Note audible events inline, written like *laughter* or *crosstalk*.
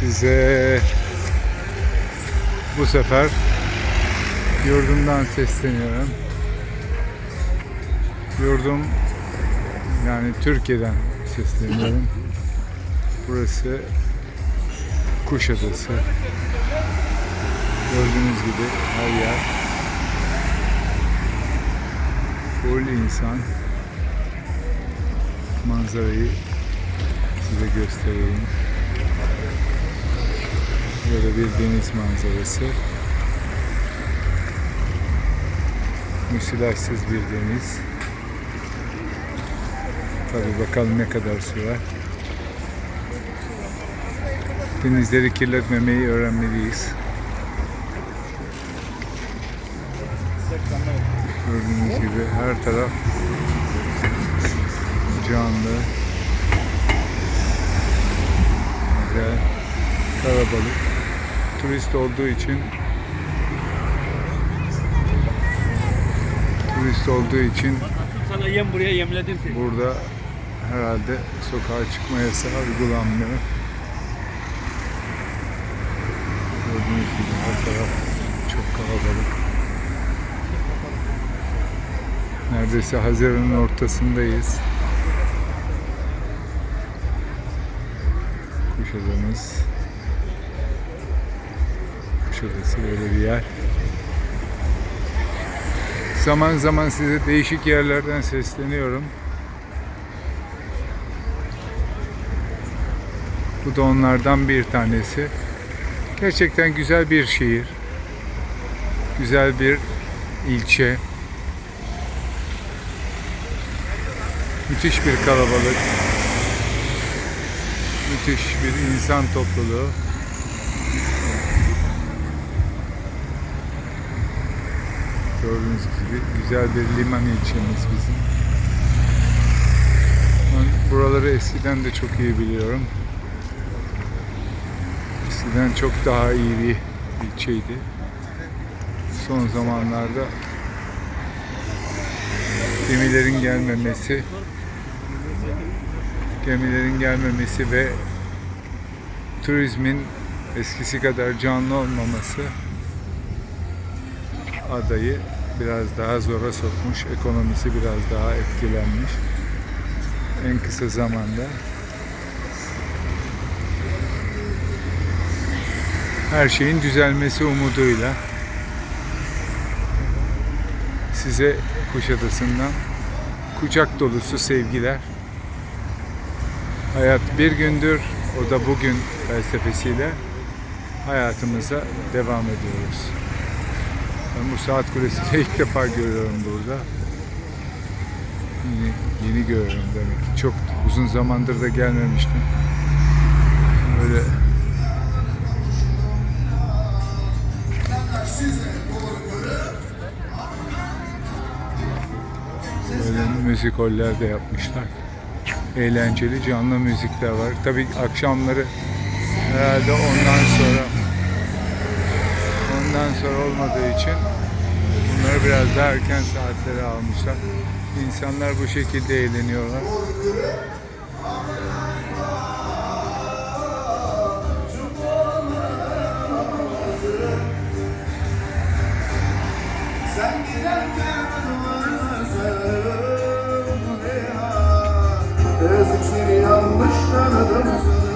Size bu sefer yurdumdan sesleniyorum. Yurdum yani Türkiye'den sesleniyorum. Burası Kuşadası. Gördüğünüz gibi her yer full insan. Manzarayı size göstereyim. Böyle bir deniz manzarası. Müsilajsız bir deniz. Tabi bakalım ne kadar sürer. Denizleri kirletmemeyi öğrenmeliyiz. Gördüğünüz gibi her taraf canlı, güzel, kalabalık. Turist olduğu için turist olduğu için Sana yem buraya yemledim seni. burada herhalde sokağa çıkma yasağı uygulanmıyor. Gördüğünüz gibi her taraf çok kalabalık. Neredeyse Haziran'ın ortasındayız. Kuşadamız. Kuşadası böyle bir yer. Zaman zaman size değişik yerlerden sesleniyorum. Bu da onlardan bir tanesi. Gerçekten güzel bir şehir. Güzel bir ilçe. Müthiş bir kalabalık. Müthiş bir insan topluluğu. Gördüğünüz gibi güzel bir liman ilçemiz bizim. Ben buraları eskiden de çok iyi biliyorum. Eskiden çok daha iyi bir ilçeydi. Son zamanlarda gemilerin gelmemesi gemilerin gelmemesi ve turizmin eskisi kadar canlı olmaması adayı biraz daha zora sokmuş. Ekonomisi biraz daha etkilenmiş. En kısa zamanda. Her şeyin düzelmesi umuduyla size Kuşadası'ndan kucak dolusu sevgiler. Hayat bir gündür, o da bugün felsefesiyle hayatımıza devam ediyoruz. Ben bu saat kulesini *laughs* ilk defa görüyorum burada. Yeni, yeni görüyorum demek ki. Çok uzun zamandır da gelmemiştim. Böyle böyle müzikoller de yapmışlar. Eğlenceli canlı müzikler var. Tabii akşamları herhalde ondan sonra ondan sonra olmadığı için bunları biraz daha erken saatlere almışlar. İnsanlar bu şekilde eğleniyorlar. Sen giderken Yazık yanlış tanıdım